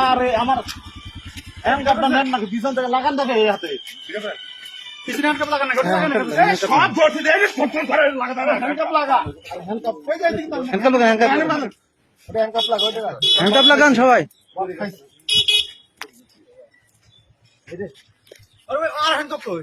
আরে আমার হ্যান্ড কাপটা নেন নাকি? পিছন থেকে লাগান থাকে এই হাতে। পিছনে হ্যান্ড কাপ লাগান না এই সব ধরতে দেয় কন্ট্রোল করে লাগাতে হ্যান্ড কাপ লাগা। হ্যান্ড কাপ কই যায় হ্যান্ড কাপ লাগান হ্যান্ড কাপ হ্যান্ড কাপ লাগা হ্যান্ড কাপ লাগান সবাই। আরে আর হ্যান্ড কাপ কই?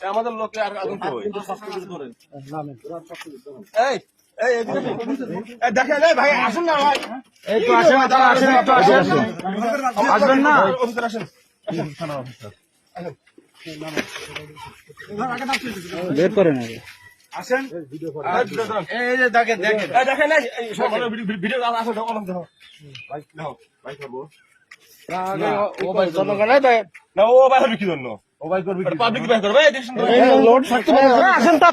আমাদের লোকে আর আগুন এই দেখেন এই ভাই আসুন না ভাই। এই তো আসেন আপনারা আসেন একটু আসেন। আসবেন না? অফিসার আসেন। বের করেন আগে। আসেন। এই যে দেখেন দেখেন। দেখেন। এই এই সব ভিডিও দেখো করব ও না ও ভাই হবে কি জন্য? ও ভাই করবি পাবলিক ভাই করবে এই দেখুন তো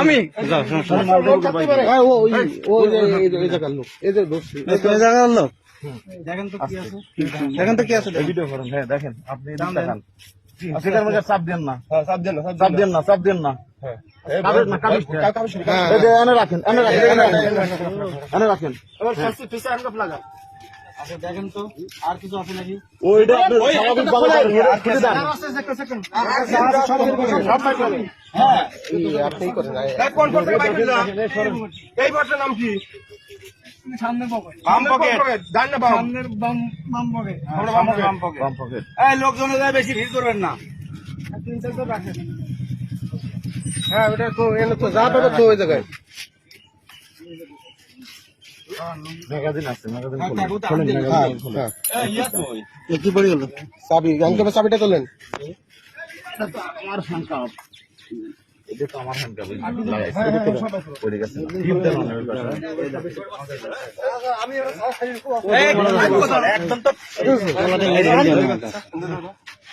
আমি? দেখেন কি আছে? দেখেন। তো কি আছে ভিডিও করেন। হ্যাঁ দেখেন। আপনি দেখান। সেটার চাপ দেন না। হ্যাঁ দেন না চাপ দেন না চাপ দেন না। কাগজ না, কাগজ না। এই যে এনে রাখেন রাখেন রাখেন এনে রাখেন এবার ফার্স্ট পিছে হ্যান্ড কাপ লাগা দেখেন তো আর কিছু আছে নাকি? ওইটা আপনি স্বাভাবিক ভাবে আর কিছু দেন সব পাই পাবেন হ্যাঁ। আপনি করেন এই কোন কোন ভাই দিলা এই বটটার নাম কি? সামনে পকেট। বাম পকেট। ডান না বাম? সামনের বাম বাম পকেট। আমরা বাম পকেট। বাম পকেট। বাম পকেট এই লোকজন যায় বেশি ভিড় করবেন না। হ্যাঁ ওটা তো এনে তো যা পেবে তো ওই জায়গায় ইয়া চাবিটা তোলেন আমার হ্যান্ড এটা তো আমার হ্যান্ড কাপ একদম তো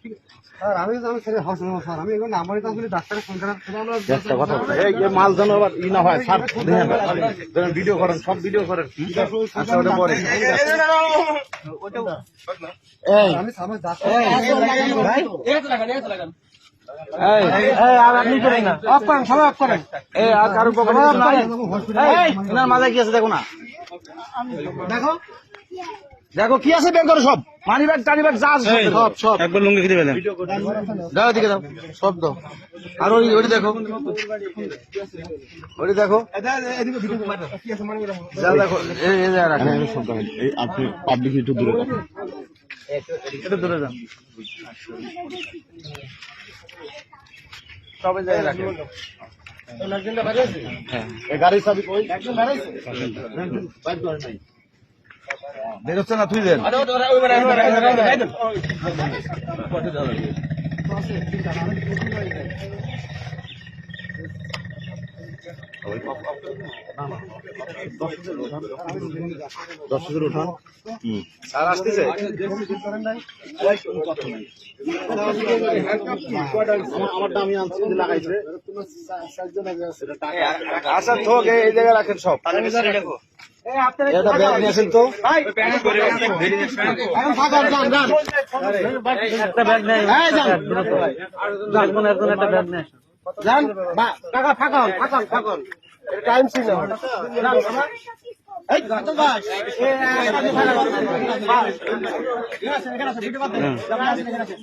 বাড়ি কি বাড়ি নাম কি বাবার বাবার নাম কি খুলেন নাকি হানকা চাবি খুলেন খুলেন একটা কথা এই যে মাল যেন আবার ই না হয় স্যার দেখেন দেখেন ভিডিও করেন সব ভিডিও করেন আচ্ছা ওটা পরে এই এই এই আর আপনি করেন না অফ করেন সবাই অফ করেন এই আর কারও পকেটে কিছু নাই এই এনার মাথায় কি আছে দেখো না দেখো কি আছে বের করো সব? মানি ব্যাগ টানি ব্যাগ যা আছে সব, সব একবার লুঙ্গি খেতে পেলেন দাও এদিকে দাও সব দাও। আর ওই ওইটা দেখো। ওইটা দেখো। যা দেখো এই এই যা রাখেন এই আপনি পাবলিক একটু দূরে রাখুন। এটা দূরে যান। সবাই জায়গায় রাখেন হ্যাঁ। এই গাড়ির চাবি কই? একজন বেরাইছে বাইক করে নাই বেরোচ্ছে না তুই দেন। দশ হাজার আর আসতেছে? আমারটা আমি আনছি লাগাইছে। আচ্ছা থোক এই এই জায়গায় রাখেন সব। এটা ব্যাগ তো। একটা ব্যাগ নেই একজন একটা ব্যাগ নেই যান বা- টাকা ফাঁকা হন ফাঁকা হন, ফাঁকা হন। টাইম ছিল এখানে আছে।